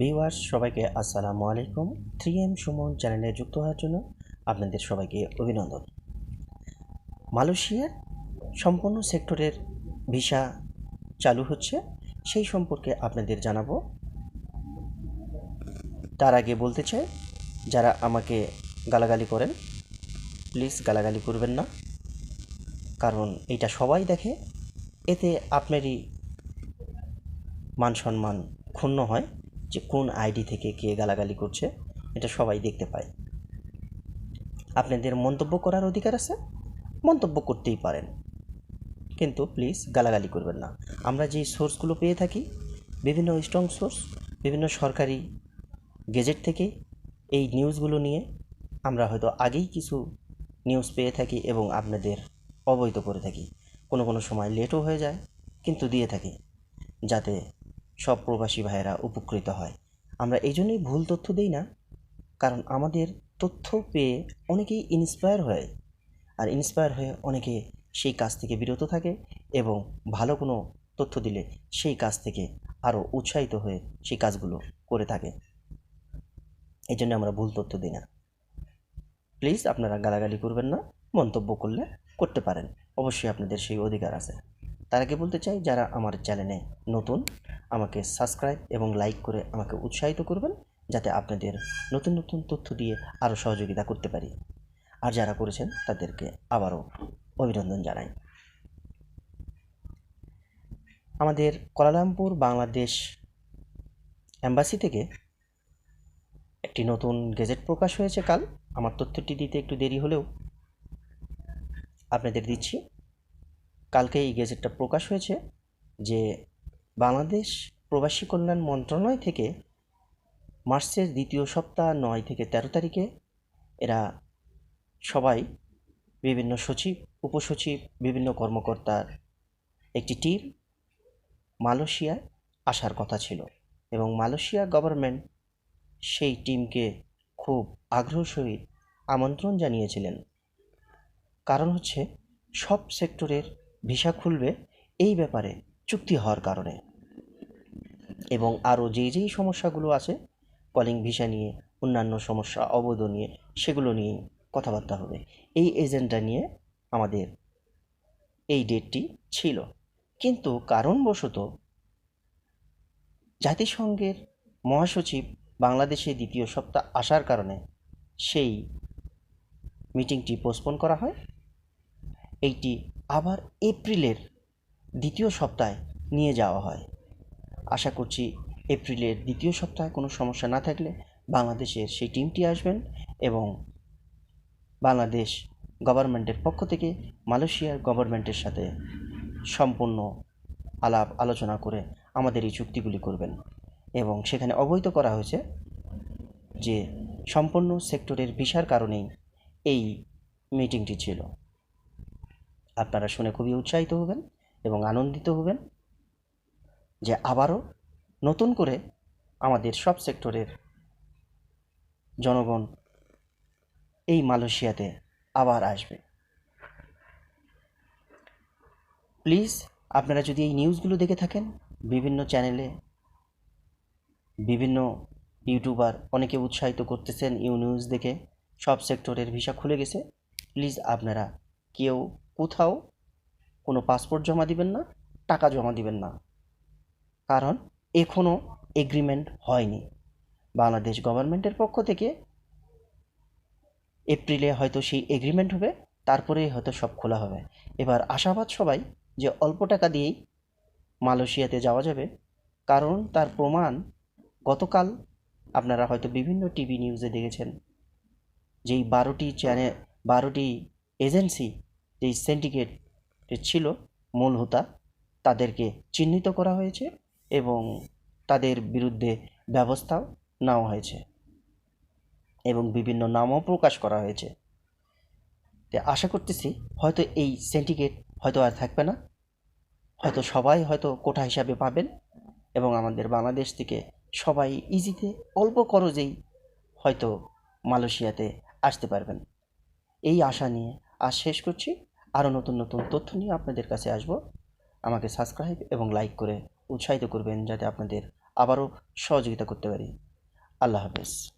Viewers, সবাইকে আসসালামু আলাইকুম। থ্রি এম সুমন চ্যানেলে যুক্ত হওয়ার জন্য আপনাদের সবাইকে অভিনন্দন। মালয়েশিয়ার সম্পূর্ণ সেক্টরের ভিসা চালু হচ্ছে, সেই সম্পর্কে আপনাদের জানাব। তার আগে বলতে চাই, যারা আমাকে গালাগালি করেন, প্লিজ গালাগালি করবেন না, কারণ এটা সবাই দেখে। এতে আপনারই মান সম্মান ক্ষুণ্ণ হয়। যে কোন আইডি থেকে কে গালাগালি করছে, এটা সবাই দেখতে পায়। আপনাদের মন্তব্য করার অধিকার আছে? মন্তব্য করতেই পারেন। কিন্তু প্লিজ গালাগালি করবেন না। আমরা যে সোর্সগুলো পেয়ে থাকি, বিভিন্ন স্ট্রং সোর্স বিভিন্ন সরকারি গেজেট থেকে, এই নিউজগুলো নিয়ে আমরা হয়তো আগেই কিছু নিউজ পেয়ে থাকি এবং আপনাদের অবহিত করে থাকি। কোনো কোনো সময় লেটও হয়ে যায়, কিন্তু দিয়ে থাকি। যাতে সব প্রবাসী ভাইয়েরা উপকৃত হয়। আমরা এই জন্যই ভুল তথ্য দিই না, কারণ আমাদের তথ্য পেয়ে অনেকেই ইন্সপায়ার হয়। আর ইন্সপায়ার হয়ে অনেকে সেই কাজ থেকে বিরত থাকে এবং ভালো কোনো তথ্য দিলে সেই কাজ থেকে আরও উৎসাহিত হয়ে সেই কাজগুলো করে থাকে। এই জন্য আমরা ভুল তথ্য দিই না। প্লিজ আপনারা গালাগালি করবেন না, মন্তব্য করলে করতে পারেন। অবশ্যই আপনাদের সেই অধিকার আছে। তার আগে বলতে চাই, যারা আমার চ্যানেলে নতুন, আমাকে সাবস্ক্রাইব এবং লাইক করে আমাকে উৎসাহিত করবেন, যাতে আপনাদের নতুন নতুন তথ্য দিয়ে আরও সহযোগিতা করতে পারি। আর যারা করেছেন, তাদেরকে আবারও অভিনন্দন জানাই। আমাদের কোয়ালালামপুর বাংলাদেশ অ্যাম্বাসি থেকে একটি নতুন গেজেট প্রকাশ হয়েছে কাল। আমার তথ্যটি দিতে একটু দেরি হলেও আপনাদের দিচ্ছি। কালকে এই গেজেটটা প্রকাশ হয়েছে যে বাংলাদেশ প্রবাসী কল্যাণ মন্ত্রণালয় থেকে মার্চের দ্বিতীয় সপ্তাহ নয় থেকে তেরো তারিখে এরা সবাই বিভিন্ন সচিব, উপসচিব, বিভিন্ন কর্মকর্তার একটি টিম মালয়েশিয়ায় আসার কথা ছিল এবং মালয়েশিয়া গভর্নমেন্ট সেই টিমকে খুব আগ্রহ সহিত আমন্ত্রণ জানিয়েছিলেন। কারণ হচ্ছে সব সেক্টরের ভিসা খুলবে এই ব্যাপারে চুক্তি হওয়ার কারণে। এবং আরও যেই যেই সমস্যাগুলো আছে, কলিং ভিসা নিয়ে, অন্যান্য সমস্যা, অবৈধ নিয়ে, সেগুলো নিয়ে কথাবার্তা হবে। এই এজেন্ডা নিয়ে আমাদের এই ডেটটি ছিল। কিন্তু কারণবশত জাতিসংঘের মহাসচিব বাংলাদেশে দ্বিতীয় সপ্তাহ আসার কারণে সেই মিটিংটি পোস্টপোন করা হয়। এইটি আবার এপ্রিলের দ্বিতীয় সপ্তাহে নিয়ে যাওয়া হয়। আশা করছি এপ্রিলের দ্বিতীয় সপ্তাহে কোনো সমস্যা না থাকলে বাংলাদেশের সেই টিমটি আসবেন এবং বাংলাদেশ গভর্নমেন্টের পক্ষ থেকে মালয়েশিয়ার গভর্নমেন্টের সাথে সম্পূর্ণ আলাপ আলোচনা করে আমাদের এই চুক্তিগুলি করবেন এবং সেখানে অবহিত করা হয়েছে যে সম্পূর্ণ সেক্টরের ভিসার কারণেই এই মিটিংটি ছিল। আপনারা শুনে খুবই উৎসাহিত হবেন এবং আনন্দিত হবেন যে আবারও নতুন করে আমাদের সব সেক্টরের জনগণ এই মালয়েশিয়াতে আবার আসবে। প্লিজ আপনারা যদি এই নিউজগুলো দেখে থাকেন, বিভিন্ন চ্যানেলে বিভিন্ন ইউটিউবার অনেকে উৎসাহিত করতেছেন, ইউ নিউজ দেখে সব সেক্টরের ভিসা খুলে গেছে। প্লিজ আপনারা কেউ কোথাও কোনো পাসপোর্ট জমা দিবেন না, টাকা জমা দিবেন না। কারণ এখনও এগ্রিমেন্ট হয়নি। বাংলাদেশ গভর্নমেন্টের পক্ষ থেকে এপ্রিলে হয়তো সেই এগ্রিমেন্ট হবে, তারপরেই হয়তো সব খোলা হবে। এবার আশাবাদ সবাই যে অল্প টাকা দিয়েই মালয়েশিয়াতে যাওয়া যাবে। কারণ তার প্রমাণ গতকাল আপনারা হয়তো বিভিন্ন টিভি নিউজে দেখেছেন। যেই বারোটি চ্যানেল বারোটি এজেন্সি যেই সিন্ডিকেট ছিল মূল হোতা, তাদেরকে চিহ্নিত করা হয়েছে এবং তাদের বিরুদ্ধে ব্যবস্থাও নেওয়া হয়েছে এবং বিভিন্ন নামও প্রকাশ করা হয়েছে। আশা করতেছি হয়তো এই সিন্ডিকেট হয়তো আর থাকবে না। হয়তো সবাই হয়তো কোটা হিসাবে পাবেন এবং আমাদের বাংলাদেশ থেকে সবাই ইজিতে অল্প খরচেই হয়তো মালয়েশিয়াতে আসতে পারবেন। এই আশা নিয়ে আজ শেষ করছি। আরও নতুন নতুন তথ্য নিয়ে আপনাদের কাছে আসব। আমাকে সাবস্ক্রাইব এবং লাইক করে উৎসাহিত করবেন যাতে আপনাদের আবারও সহযোগিতা করতে পারি। আল্লাহ হাফেজ।